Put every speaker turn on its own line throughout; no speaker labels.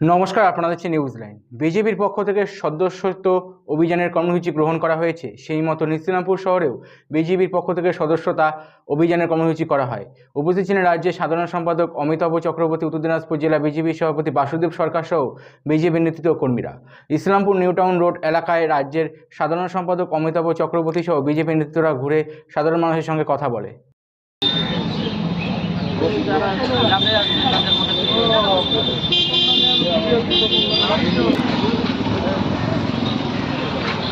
নমস্কার, আপনারা দেখছেন নিউজ লাইন বিজেপির পক্ষ থেকে সদস্যত্ব অভিযানের কর্মসূচি গ্রহণ করা হয়েছে, সেই মতো নিস্তিনামপুর শহরেও বিজেপির পক্ষ থেকে সদস্যতা অভিযানের কর্মসূচি করা হয়। উপস্থিত ছিলেন রাজ্যের সাধারণ সম্পাদক অমিতাভ চক্রবর্তী, উত্তর দিনাজপুর জেলা বিজেপির সভাপতি বাসুদেব সরকার সহ বিজেপির নেতৃত্ব কর্মীরা। ইসলামপুর নিউটাউন রোড এলাকায় রাজ্যের সাধারণ সম্পাদক অমিতাভ চক্রবর্তী সহ বিজেপির নেতৃত্বরা ঘুরে সাধারণ মানুষের সঙ্গে কথা বলে।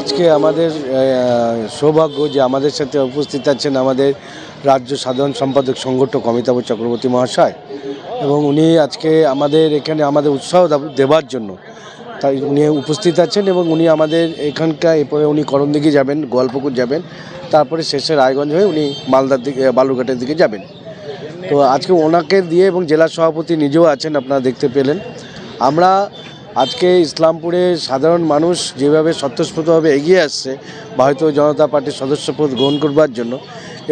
আজকে আমাদের সৌভাগ্য যে আমাদের সাথে উপস্থিত আছেন আমাদের রাজ্য সাধারণ সম্পাদক সংগঠক অমিতাভ চক্রবর্তী মহাশয় এবং উনি আজকে আমাদের এখানে আমাদের উৎসাহ দেওয়ার জন্য তাই উনি উপস্থিত আছেন এবং উনি আমাদের এখানকার, এরপরে উনি করণদিঘি যাবেন, গোয়ালপুকুর যাবেন, তারপরে শেষে রায়গঞ্জ হয়ে উনি মালদার দিকে, বালুরঘাটের দিকে যাবেন। তো আজকে ওনাকে দিয়ে এবং জেলা সভাপতি নিজেও আছেন, আপনারা দেখতে পেলেন। আমরা আজকে ইসলামপুরে সাধারণ মানুষ যেভাবে স্বতঃস্ফূর্তভাবে এগিয়ে আসছে, ভারতীয় জনতা পার্টির সদস্যপদ গ্রহণ করবার জন্য,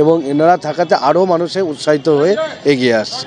এবং এনারা থাকাতে আরও মানুষে উৎসাহিত হয়ে এগিয়ে আসছে।